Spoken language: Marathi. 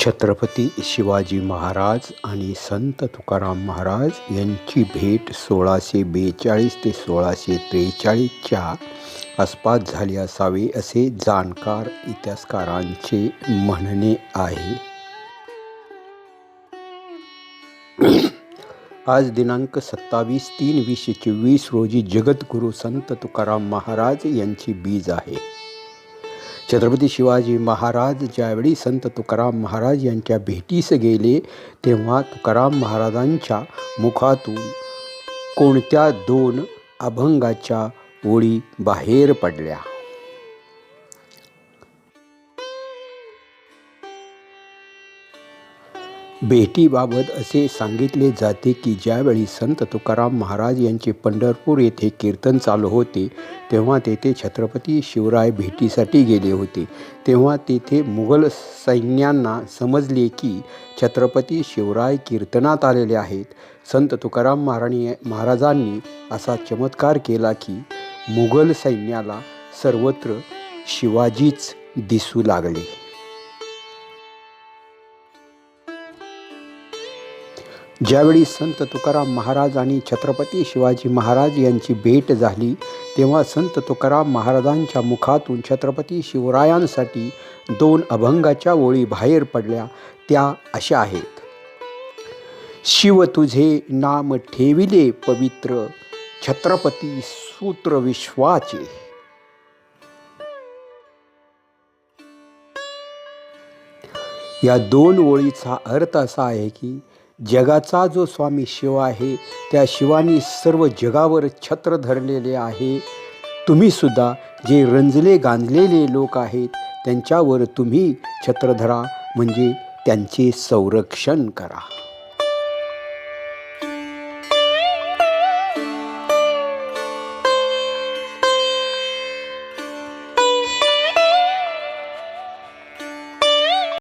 छत्रपती शिवाजी महाराज आणि संत तुकाराम महाराज यांची भेट सोळाशे बेचाळीस ते सोळाशे त्रेचाळीसच्या आसपास झाली असावे असे जाणकार इतिहासकारांचे म्हणणे आहे. आज दिनांक सत्तावीस तीन वीसशे चोवीस रोजी जगद्गुरू संत तुकाराम महाराज यांची बीज आहे. छत्रपती शिवाजी महाराज ज्यावेळी संत तुकाराम महाराज यांच्या भेटीस गेले तेव्हा तुकाराम महाराजांच्या मुखातून कोणत्या दोन अभंगाच्या ओळी बाहेर पडल्या? भेटीबाबत असे सांगितले जाते की ज्यावेळी संत तुकाराम महाराज यांचे पंढरपूर येथे कीर्तन चालू होते तेव्हा तेथे छत्रपती शिवराय भेटीसाठी गेले होते. तेव्हा तेथे मुघल सैन्यांना समजले की छत्रपती शिवराय कीर्तनात आलेले आहेत. संत तुकाराम महाराणी महाराजांनी असा चमत्कार केला की मुघल सैन्याला सर्वत्र शिवाजीच दिसू लागले. ज्यावेळी संत तुकाराम महाराज आणि छत्रपती शिवाजी महाराज यांची भेट झाली तेव्हा संत तुकाराम महाराजांच्या मुखातून छत्रपती शिवरायांसाठी दोन अभंगाच्या ओळी बाहेर पडल्या. त्या अशा आहेत. शिव तुझे नाम ठेविले पवित्र छत्रपती सूत्र विश्वाचे. या दोन ओळीचा अर्थ असा आहे की जगाचा जो स्वामी शिव आहे त्या शिवानी सर्व जगावर छत्र धरलेले आहे. तुम्हीसुद्धा जे रंजले गांजलेले लोक आहेत त्यांच्यावर तुम्ही छत्र धरा म्हणजे त्यांचे संरक्षण करा.